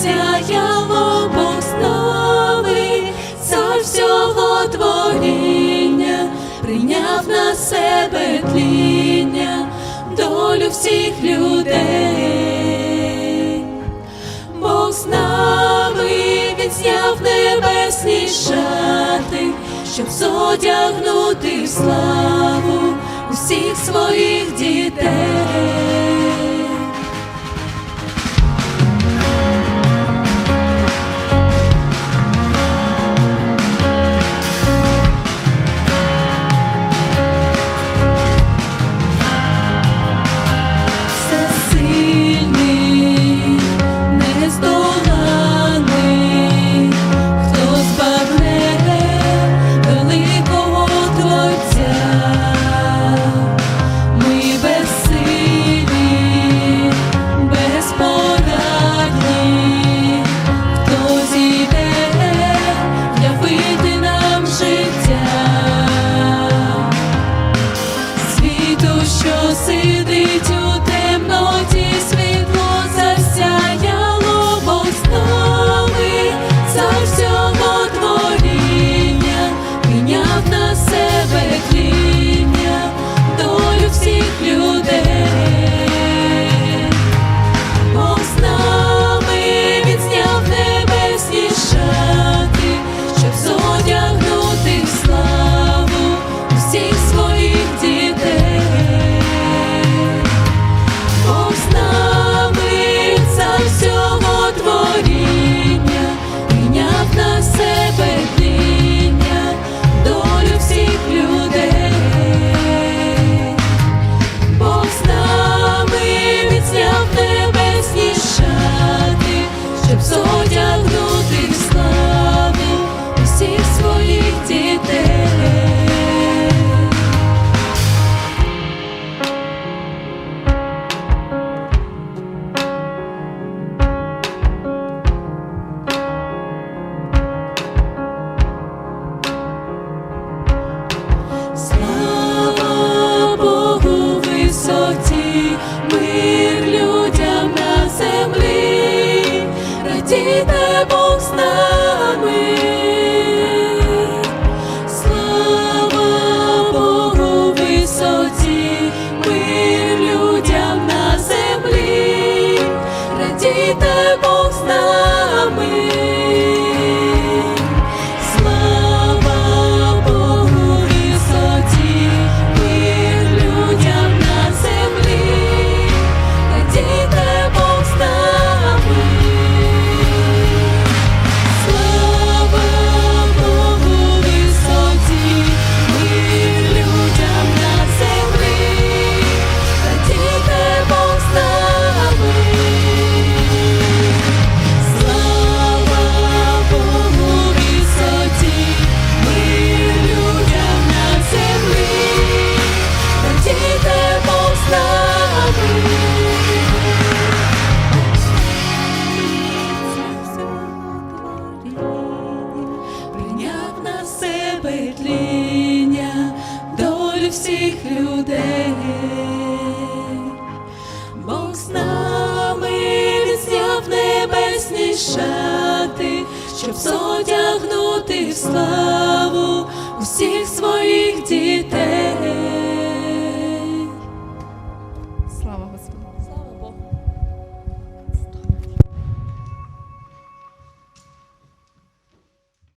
засяяло постави за всього творіння, прийняв на себе тління, долю всіх людей, Бог з нами відзняв небесні шати, щоб зодягнути в славу усіх своїх дітей. сидить всіх людей, Бог знає.